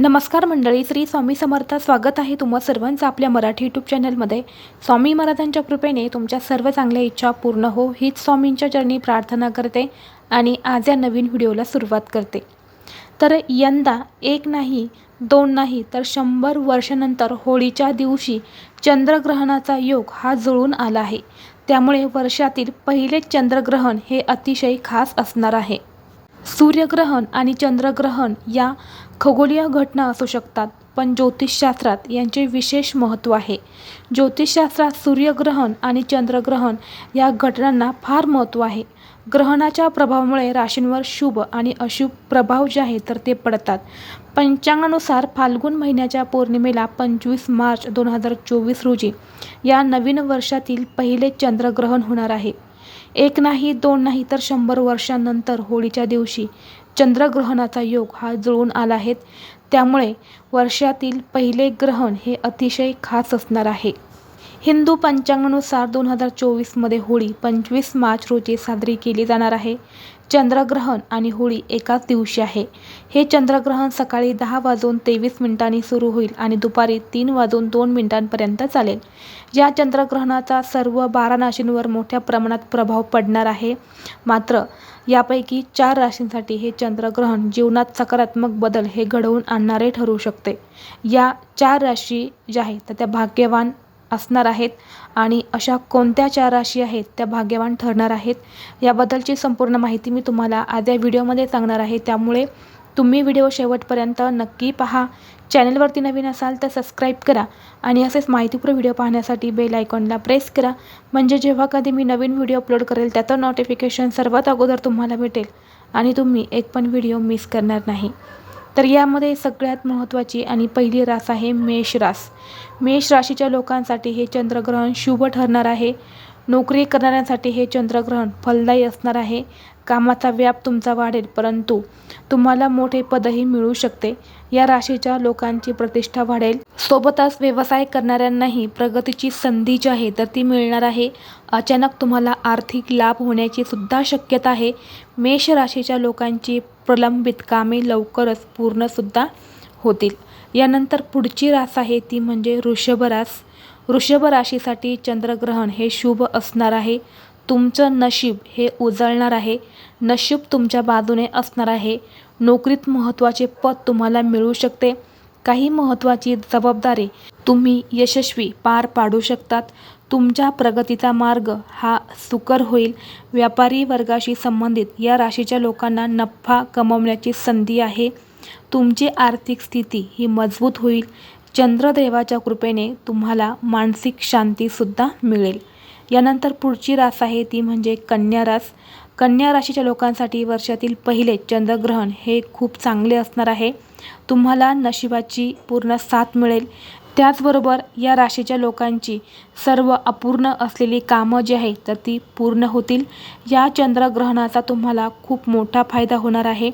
नमस्कार मंडळी श्री स्वामी समर्थ स्वागत आहे तुम्हा सर्वांचं आपल्या मराठी यूट्यूब चॅनलमध्ये स्वामी महाराजांच्या कृपेने तुमच्या सर्व चांगल्या इच्छा पूर्ण हो हीच स्वामींच्या चरणी प्रार्थना करते आणि आज या नवीन व्हिडिओला सुरुवात करते. तर यंदा एक नाही दोन नाही तर शंभर वर्षानंतर होळीच्या दिवशी चंद्रग्रहणाचा योग हा जुळून आला आहे. त्यामुळे वर्षातील पहिले चंद्रग्रहण हे अतिशय खास असणार आहे. सूर्यग्रहण आणि चंद्रग्रहण या खगोलीय घटना असू शकतात पण ज्योतिषशास्त्रात यांचे विशेष महत्त्व आहे. ज्योतिषशास्त्रात सूर्यग्रहण आणि चंद्रग्रहण या घटनांना फार महत्त्व आहे. ग्रहणाच्या प्रभावामुळे राशींवर शुभ आणि अशुभ प्रभाव जे आहे तर ते पडतात. पंचांगानुसार फाल्गुन महिन्याच्या पौर्णिमेला पंचवीस मार्च दोन हजार चोवीस रोजी या नवीन वर्षातील पहिले चंद्रग्रहण होणार आहे. एक नाही दोन नाही तर शंभर वर्षांनंतर होळीच्या दिवशी चंद्रग्रहणाचा योग हा जुळून आला आहे. त्यामुळे वर्षातील पहिले ग्रहण हे अतिशय खास असणार आहे. हिंदू पंचांगानुसार दोन हजार चोवीसमध्ये होळी पंचवीस मार्च रोजी साजरी केली जाणार आहे. चंद्रग्रहण आणि होळी एकाच दिवशी आहे. हे चंद्रग्रहण सकाळी दहा वाजून तेवीस मिनिटांनी सुरू होईल आणि दुपारी तीन वाजून दोन मिनिटांपर्यंत चालेल. या चंद्रग्रहणाचा सर्व बारा राशींवर मोठ्या प्रमाणात प्रभाव पडणार आहे. मात्र यापैकी चार राशींसाठी हे चंद्रग्रहण जीवनात सकारात्मक बदल हे घडवून आणणारे ठरू शकते. या चार राशी ज्या आहेत तर त्या भाग्यवान असणार आहेत आणि अशा कोणत्या चार राशी आहेत त्या भाग्यवान ठरणार आहेत याबद्दलची संपूर्ण माहिती मी तुम्हाला आद्या व्हिडिओमध्ये सांगणार आहे. त्यामुळे तुम्ही व्हिडिओ शेवटपर्यंत नक्की पहा. चॅनलवरती नवीन असाल तर सबस्क्राईब करा आणि असेच माहितीपूर्ण व्हिडिओ पाहण्यासाठी बेल आयकॉनला प्रेस करा. म्हणजे जेव्हा कधी मी नवीन व्हिडिओ अपलोड करेल त्याचं नोटिफिकेशन सर्वात अगोदर तुम्हाला भेटेल आणि तुम्ही एक पण व्हिडिओ मिस करणार नाही. तर यामध्ये सगळ्यात महत्त्वाची आणि पहिली रास आहे मेष रास. मेष राशीच्या लोकांसाठी हे चंद्रग्रहण शुभ ठरणार आहे. नोकरी करणाऱ्यांसाठी हे चंद्रग्रहण फलदायी असणार आहे. कामाचा व्याप तुमचा वाढेल परंतु तुम्हाला मोठे पदही मिळू शकते. या राशीच्या लोकांची प्रतिष्ठा वाढेल. सोबतच व्यवसाय करणाऱ्यांनाही प्रगतीची संधी जी आहे तर ती मिळणार आहे. अचानक तुम्हाला आर्थिक लाभ होण्याची सुद्धा शक्यता आहे. मेष राशीच्या लोकांची प्रलंबित कामे लवकरच पूर्णसुद्धा होतील. यानंतर पुढची रास आहे ती म्हणजे वृषभ रास. वृषभ राशीसाठी चंद्रग्रहण हे शुभ असणार आहे. तुमचं नशीब हे उजळणार आहे. नशीब तुमच्या बाजूने असणार आहे. नोकरीत महत्त्वाचे पद तुम्हाला मिळू शकते. काही महत्त्वाची जबाबदारी तुम्ही यशस्वी पार पाडू शकतात. तुमच्या प्रगतीचा मार्ग हा सुकर होईल. व्यापारी वर्गाशी संबंधित या राशीच्या लोकांना नफा कमवण्याची संधी आहे. तुमची आर्थिक स्थिती ही मजबूत होईल. चंद्रदेवाच्या कृपेने तुम्हाला मानसिक शांतीसुद्धा मिळेल. यानंतर पुढची रास आहे ती म्हणजे कन्या रास. कन्या राशीच्या लोकांसाठी वर्षातील पहिले चंद्रग्रहण हे खूप चांगले असणार आहे. तुम्हाला नशिबाची पूर्ण साथ मिळेल. त्याचबरोबर या राशीच्या लोकांची सर्व अपूर्ण असलेली कामं जी आहेत तर ती पूर्ण होतील. या चंद्रग्रहणाचा तुम्हाला खूप मोठा फायदा होणार आहे.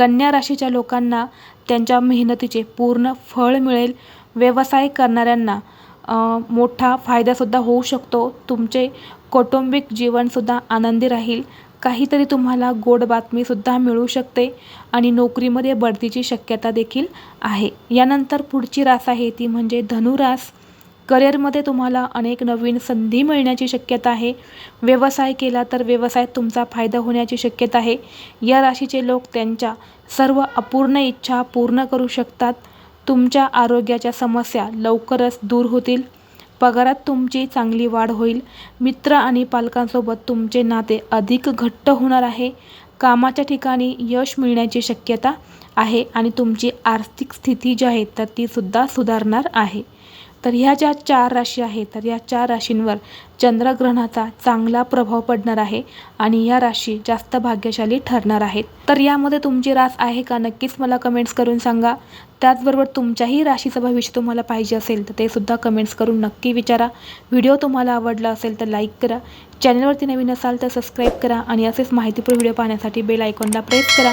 कन्या राशीच्या लोकांना त्यांच्या मेहनतीचे पूर्ण फळ मिळेल. व्यवसाय करणाऱ्यांना मोठा फायदासुद्धा होऊ शकतो. तुमचे कौटुंबिक जीवनसुद्धा आनंदी राहील. काहीतरी तुम्हाला गोड बातमीसुद्धा मिळू शकते आणि नोकरीमध्ये बढतीची शक्यता देखील आहे. यानंतर पुढची रास आहे ती म्हणजे धनुरास. करिअरमध्ये तुम्हाला अनेक नवीन संधी मिळण्याची शक्यता आहे. व्यवसाय केला तर व्यवसायात तुमचा फायदा होण्याची शक्यता आहे. या राशीचे लोक त्यांच्या सर्व अपूर्ण इच्छा पूर्ण करू शकतात. तुमच्या आरोग्याच्या समस्या लवकरच दूर होतील. पगारात तुमची चांगली वाढ होईल. मित्र आणि पालकांसोबत तुमचे नाते अधिक घट्ट होणार आहे. कामाच्या ठिकाणी यश मिळण्याची शक्यता आहे आणि तुमची आर्थिक स्थिती जी आहे तर तीसुद्धा सुधारणार आहे. तर ह्या ज्या चार राशी आहेत तर या चार राशींवर चंद्रग्रहणाचा चांगला प्रभाव पडणार आहे आणि या राशी जास्त भाग्यशाली ठरणार आहेत. तर यामध्ये तुमची रास आहे का? नक्कीच मला कमेंट्स करून सांगा. त्याचबरोबर तुमच्याही राशीचं भविष्य तुम्हाला पाहिजे असेल तर ते सुद्धा कमेंट्स करून नक्की विचारा. व्हिडिओ तुम्हाला आवडला असेल तर लाईक करा. चॅनलवरती नवीन असाल तर सबस्क्राईब करा आणि असेच माहितीपूर्ण व्हिडिओ पाहण्यासाठी बेल आयकॉनला प्रेस करा.